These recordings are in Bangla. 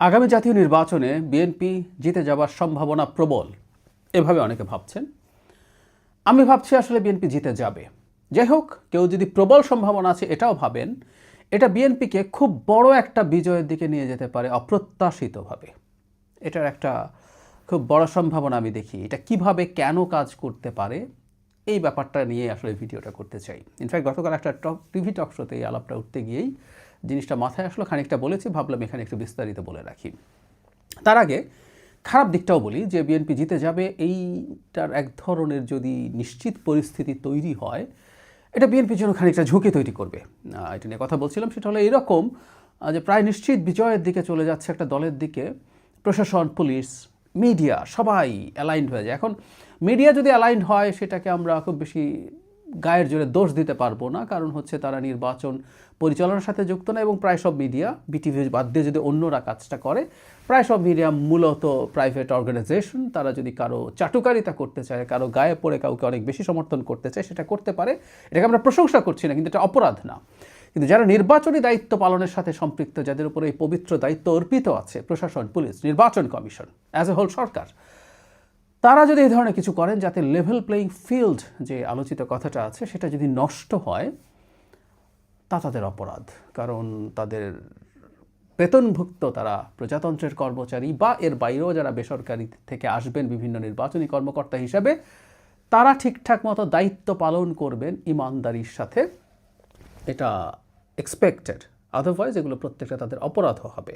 আগামী জাতীয় নির্বাচনে বিএনপি জিতে যাওয়ার সম্ভাবনা প্রবল। এভাবে অনেকে ভাবছেন। আমি ভাবছি আসলে বিএনপি জিতে যাবে। যাই হোক, কেউ যদি প্রবল সম্ভাবনা আছে এটাও ভাবেন, এটা বিএনপিকে খুব বড় একটা বিজয়ের দিকে নিয়ে যেতে পারে অপ্রত্যাশিতভাবে। এটার একটা খুব বড় সম্ভাবনা আমি দেখি। এটা কীভাবে কেন কাজ করতে পারে, এই ব্যাপারটা নিয়ে আসলে ভিডিওটা করতে চাই। ইনফ্যাক্ট গতকাল একটা টক টিভি টক শোতে এই আলাপটা উঠতে গিয়েই জিনিসটা মাথায় আসলো, খানিকটা বলেছি, ভাবলাম এখানে একটু বিস্তারিত বলে রাখি। তার আগে খারাপ দিকটাও বলি, যে বিএনপি জিতে যাবে, এইটার এক ধরনের যদি নিশ্চিত পরিস্থিতি তৈরি হয়, এটা বিএনপির জন্য খানিকটা ঝুঁকি তৈরি করবে। এটা নিয়ে কথা বলছিলাম, সেটা হলো এরকম যে প্রায় নিশ্চিত বিজয়ের দিকে চলে যাচ্ছে একটা দলের দিকে, প্রশাসন, পুলিশ, মিডিয়া, সবাই অ্যালাইন্ড হয়ে যায়। এখন মিডিয়া যদি অ্যালাইন্ড হয়, সেটাকে আমরা খুব বেশি গায়ের জোরে দোষ দিতে পারব না, কারণ হচ্ছে তারা নির্বাচন পরিচালনার সাথে যুক্ত না এবং প্রায় সব মিডিয়া বিটিভি বাদ দিয়ে যদি অন্যরা কাজটা করে, প্রায় সব মিডিয়া মূলত প্রাইভেট অর্গানাইজেশন তারা যদি কারও চাটুকারিতা করতে চায়, কারও গায়ে পড়ে কাউকে অনেক বেশি সমর্থন করতে চায়, সেটা করতে পারে। এটাকে আমরা প্রশংসা করছি না, কিন্তু এটা অপরাধ না। কিন্তু যারা নির্বাচনী দায়িত্ব পালনের সাথে সম্পৃক্ত, যাদের উপরে এই পবিত্র দায়িত্ব অর্পিত আছে, প্রশাসন, পুলিশ, নির্বাচন কমিশন অ্যাজ এ হোল সরকার তারা যদি এই ধরনের কিছু করেন যাতে লেভেল প্লেয়িং ফিল্ড যে আলোচিত কথাটা আছে, সেটা যদি নষ্ট হয়, তা তাদের অপরাধ। কারণ তাদের বেতনভুক্ত তারা প্রজাতন্ত্রের কর্মচারী বা এর বাইরেও যারা বেসরকারি থেকে আসবেন বিভিন্ন নির্বাচনী কর্মকর্তা হিসাবে, তারা ঠিকঠাক মতো দায়িত্ব পালন করবেন ইমানদারির সাথে। এটা এক্সপেক্টেড আদারওয়াইজ এগুলো প্রত্যেকটা তাদের অপরাধ হবে।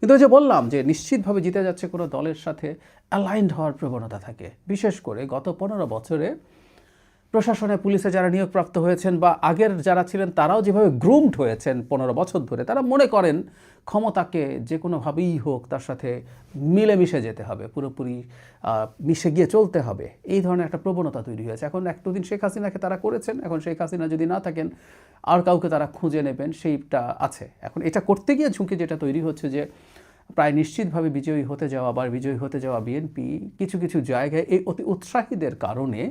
কিন্তু যে বললাম যে নিশ্চিতভাবে জিতে যাচ্ছে কোনো দলের সাথে অ্যালাইন্ড হওয়ার প্রবণতা থাকে। বিশেষ করে গত পনেরো বছরে প্রশাসনে পুলিশে যারা নিয়োগপ্রাপ্ত হয়েছেন বা আগের যারা ছিলেন, তারাও যেভাবে গ্রুমড হয়েছেন পনেরো বছর ধরে, তারা মনে করেন ক্ষমতাকে যে কোনোভাবেই হোক তার সাথে মিলেমিশে যেতে হবে, পুরোপুরি মিশে গিয়ে চলতে হবে। এই ধরনের একটা প্রবণতা তৈরি হয়েছে। এখন একটুদিন শেখ হাসিনাকে তারা করেছেন, এখন শেখ হাসিনা যদি না থাকেন, আর কাউকে তারা খুঁজে নেবেন, সেইটা আছে। এখন এটা করতে গিয়ে ঝুঁকি যেটা তৈরি হচ্ছে যে, প্রায় নিশ্চিতভাবে বিজয়ী হতে যাওয়া বা বিজয়ী হতে যাওয়া বিএনপি কিছু কিছু জায়গায় এই অতি উৎসাহীদের কারণে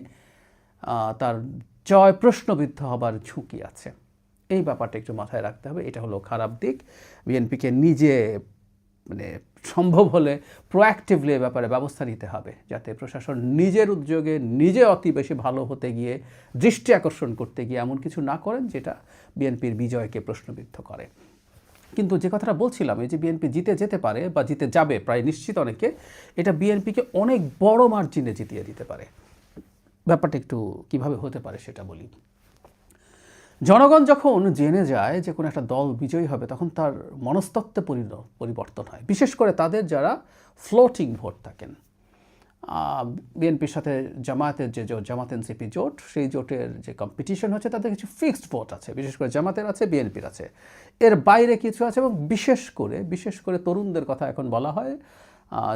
তার জয় প্রশ্নবিদ্ধ হবার ঝুঁকি আছে। এই ব্যাপারটা একটু মাথায় রাখতে হবে। এটা হলো খারাপ দিক। বিএনপিকে নিজে মানে সম্ভব হলে প্রোঅ্যাক্টিভলি এ ব্যাপারে ব্যবস্থা নিতে হবে, যাতে প্রশাসন নিজের উদ্যোগে নিজে অতি বেশি ভালো হতে গিয়ে, দৃষ্টি আকর্ষণ করতে গিয়ে এমন কিছু না করেন যেটা বিএনপির বিজয়কে প্রশ্নবিদ্ধ করে। কিন্তু যে কথাটা বলছিলাম, এই যে বিএনপি জিতে যেতে পারে বা জিতে যাবে, প্রায় নিশ্চিত অনেকে, এটা বিএনপিকে অনেক বড় মার্জিনে জিতিয়ে দিতে পারে। ব্যাপারটা একটু কীভাবে হতে পারে সেটা বলি। জনগণ যখন জেনে যায় যে কোনো একটা দল বিজয়ী হবে, তখন তার মনস্তত্ত্বে পরিবর্তন হয়। বিশেষ করে তাদের যারা ফ্লোটিং ভোট থাকেন। বিএনপির সাথে জামায়াতের যে জোট, জামাত এনসিপি জোট, সেই জোটের যে কম্পিটিশন হচ্ছে, তাদের কিছু ফিক্সড ভোট আছে। বিশেষ করে জামাতের আছে, বিএনপির আছে। এর বাইরে কিছু আছে এবং বিশেষ করে বিশেষ করে তরুণদের কথা এখন বলা হয়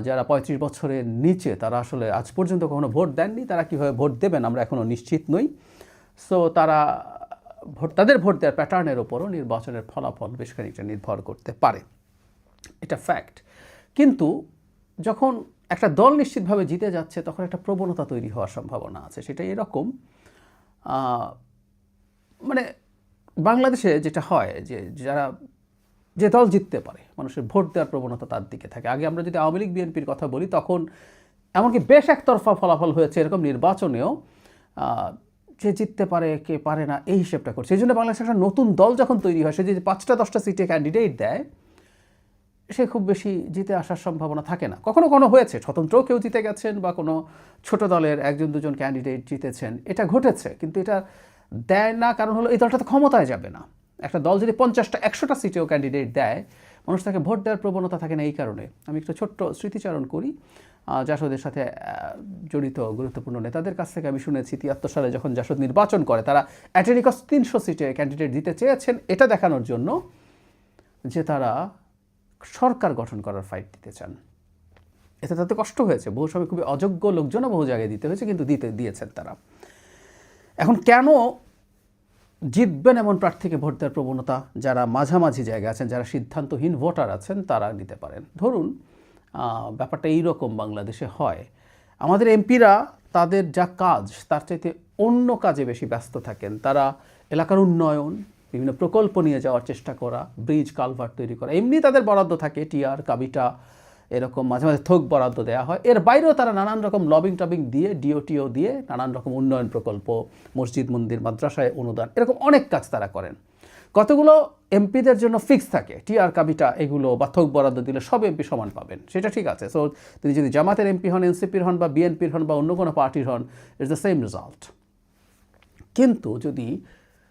যারা পঁয়ত্রিশ বছরের নিচে, তারা আসলে আজ পর্যন্ত কখনো ভোট দেননি, তারা কীভাবে ভোট দেবেন আমরা এখনও নিশ্চিত নই। সো তারা ভোট, তাদের ভোট দেওয়ার প্যাটার্নের ওপরও নির্বাচনের ফলাফল বেশ খানিকটা নির্ভর করতে পারে। এটা ফ্যাক্ট কিন্তু যখন একটা দল নিশ্চিতভাবে জিতে যাচ্ছে, তখন একটা প্রবণতা তৈরি হওয়ার সম্ভাবনা আছে সেটা এরকম। মানে বাংলাদেশে যেটা হয় যে, যারা যে দল জিততে পারে, মানুষের ভোট দেওয়ার প্রবণতা তার দিকে থাকে। আগে আমরা যদি আওয়ামী লীগ, বিএনপির কথা বলি, তখন এমনকি বেশ একতরফা ফলাফল হয়েছে এরকম নির্বাচনেও যে জিততে পারে, কে পারে না, এই হিসেবটা করছে। এই জন্য বাংলাদেশে একটা নতুন দল যখন তৈরি হয়, সে যদি পাঁচটা, দশটা সিটে ক্যান্ডিডেট দেয়, সে খুব বেশি জিতে আসার সম্ভাবনা থাকে না। কখনো কোনো হয়েছে, স্বতন্ত্রও কেউ জিতে গেছেন বা কোনো ছোট দলের একজন, দুজন ক্যান্ডিডেট জিতেছেন, এটা ঘটেছে। কিন্তু এটা দেয় না, কারণ হলো এই দলটা তো ক্ষমতায় যাবে না। একটা দল যদি পঞ্চাশটা, একশোটা সিটেও ক্যান্ডিডেট দেয়, মানুষ তাকে ভোট দেওয়ার প্রবণতা থাকে না এই কারণে। আমি একটু ছোট্ট স্মৃতিচারণ করি জাসদের সাথে জড়িত গুরুত্বপূর্ণ নেতাদের কাছ থেকে আমি শুনেছি, তিয়াত্তর সালে যখন জাসদ নির্বাচন করে, তারা অ্যাটেনিকস তিনশো সিটে ক্যান্ডিডেট দিতে চেয়েছেন। এটা দেখানোর জন্য যে তারা সরকার গঠন করার ফাইট দিতে চান। এতে তাতে কষ্ট হয়েছে। বহু সময় খুবই অযোগ্য লোকজনও বহু জায়গায় দিতে হয়েছে, কিন্তু দিতে, দিয়েছেন তারা। এখন কেন জিতবেন এমন প্রার্থীকে ভোট দেওয়ার প্রবণতা যারা মাঝামাঝি জায়গায় আছেন, যারা সিদ্ধান্তহীন ভোটার আছেন, তারা নিতে পারেন। ধরুন ব্যাপারটা এইরকম বাংলাদেশে হয়। আমাদের এমপিরা তাদের যা কাজ, তার চাইতে অন্য কাজে বেশি ব্যস্ত থাকেন। তারা এলাকার উন্নয়ন, বিভিন্ন প্রকল্প নিয়ে যাওয়ার চেষ্টা করা, ব্রিজ কালভার্ট তৈরি করা। এমনি তাদের বরাদ্দ থাকে টিআর কাবিটা এরকম মাঝে মাঝে থোক বরাদ্দ দেওয়া হয়। এর বাইরেও তারা নানান রকম লবিং টবিং দিয়ে ডিওটিও দিয়ে নানান রকম উন্নয়ন প্রকল্প, মসজিদ, মন্দির, মাদ্রাসায় অনুদান, এরকম অনেক কাজ তারা করেন। কতগুলো এমপিদের জন্য ফিক্স থাকে টিআর কাবিটা এগুলো বা থোক বরাদ্দ দিলে সব এমপি সমান পাবেন, সেটা ঠিক আছে। সো তিনি যদি জামাতের এমপি হন এনসিপির হন বা বিএনপির হন বা অন্য কোনো পার্টির হন ইটস দ্য সেম রেজাল্ট কিন্তু যদি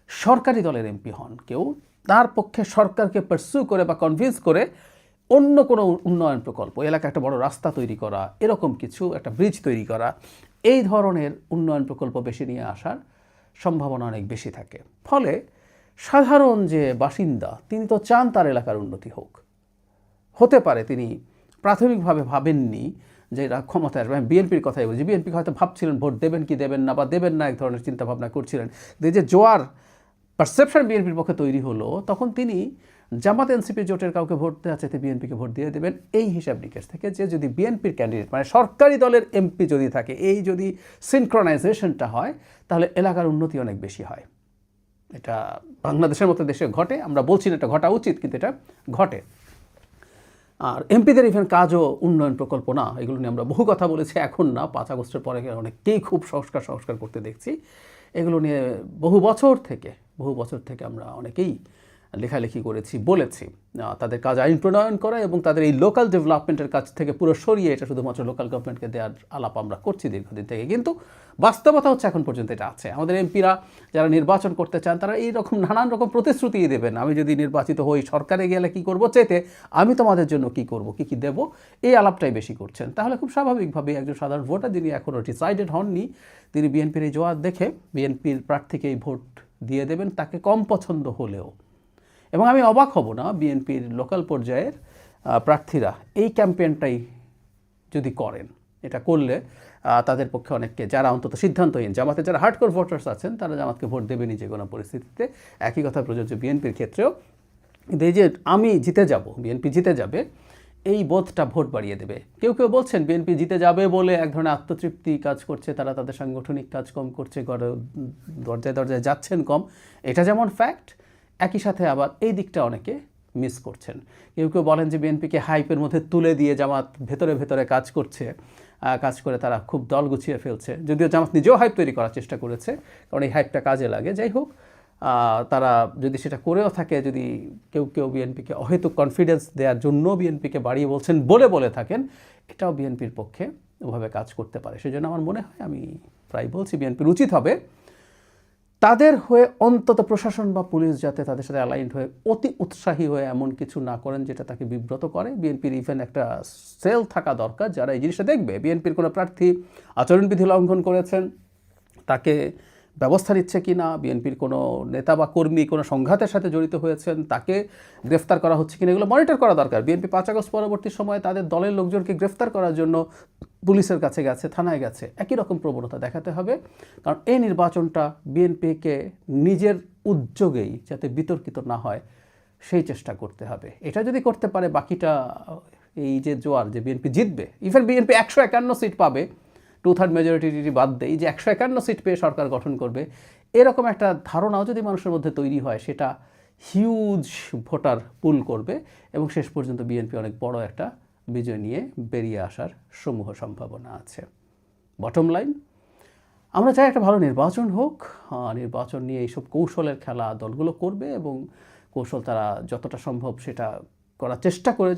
সরকারি দলের এমপি হন কেউ, তার পক্ষে সরকারকে পার্সু করে বা কনভিন্স করে অন্য কোনো উন্নয়ন প্রকল্প এলাকা একটা বড় রাস্তা তৈরি করা, এরকম কিছু, একটা ব্রিজ তৈরি করা, এই ধরনের উন্নয়ন প্রকল্প বেশি নিয়ে আসার সম্ভাবনা অনেক বেশি থাকে। ফলে সাধারণ যে বাসিন্দা, তিনি তো চান তার এলাকার উন্নতি হোক। হতে পারে তিনি প্রাথমিকভাবে ভাবেননি যে এরা ক্ষমতায় আসবে। আমি বিএনপির কথাই বলছি বিএনপিকে হয়তো ভাবছিলেন ভোট দেবেন কি দেবেন না বা দেবেন না, এক ধরনের চিন্তাভাবনা করছিলেন। যে জোয়ার পারসেপশন বিএনপির পক্ষে তৈরি হলো, তখন তিনি জামাত এনসিপি জোটের কাউকে ভোট দেওয়া চাইতে বিএনপিকে ভোট দিয়ে দেবেন। এই হিসাব নিকেশ থেকে যে যদি বিএনপির ক্যান্ডিডেট মানে সরকারি দলের এমপি যদি থাকে, এই যদি সিনক্রোনাইজেশনটা হয়, তাহলে এলাকার উন্নতি অনেক বেশি হয়। এটা বাংলাদেশের মতো দেশে ঘটে, আমরা বলছি না এটা ঘটা উচিত, কিন্তু এটা ঘটে। আর এমপিদের ইভেন কাজও উন্নয়ন প্রকল্প না, এগুলো নিয়ে আমরা বহু কথা বলেছি, এখন না, পাঁচ আগস্টের পরে অনেককেই খুব সংস্কার সংস্কার করতে দেখছি। এগুলো নিয়ে বহু বছর থেকে বহু বছর থেকে আমরা অনেকেই লেখালেখি করেছি, বলেছি। তাদের কাজ আইন প্রণয়ন করা এবং তাদের এই লোকাল ডেভেলপমেন্টের কাছ থেকে পুরো সরিয়ে এটা শুধুমাত্র লোকাল গভর্নমেন্টকে দেওয়ার আলাপ আমরা করছি দীর্ঘদিন থেকে। কিন্তু বাস্তবতা হচ্ছে এখন পর্যন্ত এটা আছে। আমাদের এমপিরা যারা নির্বাচন করতে চান, তারা এই রকম নানান রকম প্রতিশ্রুতি দেবেন। আমি যদি নির্বাচিত হই, সরকারে গেলে কি করব? চেতে আমি তোমাদের জন্য কি করব? কি কি দেব? এই আলাপটাই বেশি করছেন। তাহলে খুব স্বাভাবিকভাবে একজন সাধারণ ভোটার যিনি এখনও ডিসাইডেড হননি, তিনি বিএনপির এই জোয়ার দেখে, বিএনপির প্রার্থীকেই ভোট দিয়ে দেবেন তাকে কম পছন্দ হলেও। এবং আমি অবাক হব না বিএনপির লোকাল পর্যায়ের প্রার্থীরা এই ক্যাম্পেইনটাই যদি করেন, এটা করলে তাদের পক্ষে অনেককে, যারা অন্তত সিদ্ধান্তহীন, জামাতে যারা হার্ডকোর ভোটার্স আছেন, তারা জামাতকে ভোট দেবেনই যে কোনো পরিস্থিতিতে। একই কথা প্রযোজ্য বিএনপির ক্ষেত্রেও। কিন্তু এই যে আমি জিতে যাব, বিএনপি জিতে যাবে এই বোধটা ভোট বাড়িয়ে দেবে। কেউ কেউ বলছেন, বিএনপি জিতে যাবে বলে এক ধরনের আত্মতৃপ্তি কাজ করছে, তারা তাদের সাংগঠনিক কাজ কম করছে দরজায় দরজায় যাচ্ছেন কম। এটা যেমন ফ্যাক্ট একই সাথে আবার এই দিকটা অনেকে মিস করছেন। কেউ কেউ বলেন যে বিএনপিকে হাইপের মধ্যে তুলে দিয়ে জামাত ভেতরে ভেতরে কাজ করছে কাজ করে তারা খুব দল গুছিয়ে ফেলছে। যদিও জামাত নিজেও হাইপ তৈরি করার চেষ্টা করেছে, কারণ এই হাইপটা কাজে লাগে। যাই হোক তারা যদি সেটা করেও থাকে, যদি কেউ কেউ বিএনপিকে অহেতুক কনফিডেন্স দেওয়ার জন্য বিএনপিকে বাড়িয়ে বলছেন বলে বলে থাকেন, এটাও বিএনপির পক্ষে ওভাবে কাজ করতে পারে। সেজন্য আমার মনে হয়, আমি প্রায় বলছি বিএনপির উচিত হবে তাদের হয়ে অন্তত প্রশাসন বা পুলিশ যাতে তাদের সাথে অ্যালাইন্ড হয়ে, অতি উৎসাহী হয়ে এমন কিছু না করেন যেটা তাকে বিব্রত করে। বিএনপির ইভেন একটা সেল থাকা দরকার, যারা এই জিনিসটা দেখবে। বিএনপির কোনো প্রার্থী আচরণবিধি লঙ্ঘন করেছেন, তাকে ব্যবস্থা নিচ্ছে কি না, বিএনপির কোনো নেতা বা কর্মী কোনো সংঘাতের সাথে জড়িত হয়েছেন, তাকে গ্রেফতার করা হচ্ছে কিনা, এগুলো মনিটর করা দরকার। বিএনপি পাঁচ আগস্ট পরবর্তী সময়ে তাদের দলের লোকজনকে গ্রেফতার করার জন্য পুলিশের কাছে গেছে, থানায় গেছে। একই রকম প্রবণতা দেখাতে হবে, কারণ এই নির্বাচনটা বিএনপিকে নিজের উদ্যোগেই যাতে বিতর্কিত না হয়, সেই চেষ্টা করতে হবে। এটা যদি করতে পারে, বাকিটা এই যে জোয়ার যে বিএনপি জিতবে ইভেন বিএনপি একশো একান্ন সিট পাবে টু থার্ড মেজরিটি বাদ দেয় যে একশো একান্ন সিট পেয়ে সরকার গঠন করবে, এরকম একটা ধারণাও যদি মানুষের মধ্যে তৈরি হয়, সেটা হিউজ ভোটার পুল করবে এবং শেষ পর্যন্ত বিএনপি অনেক বড় একটা বিজয় নিয়ে বেরিয়ে আসার সমূহ সম্ভাবনা আছে। বটম লাইন আমরা চাই একটা ভালো নির্বাচন হোক। নির্বাচন নিয়ে এইসব কৌশলের খেলা দলগুলো করবে এবং কৌশল তারা যতটা সম্ভব সেটা করার চেষ্টা করে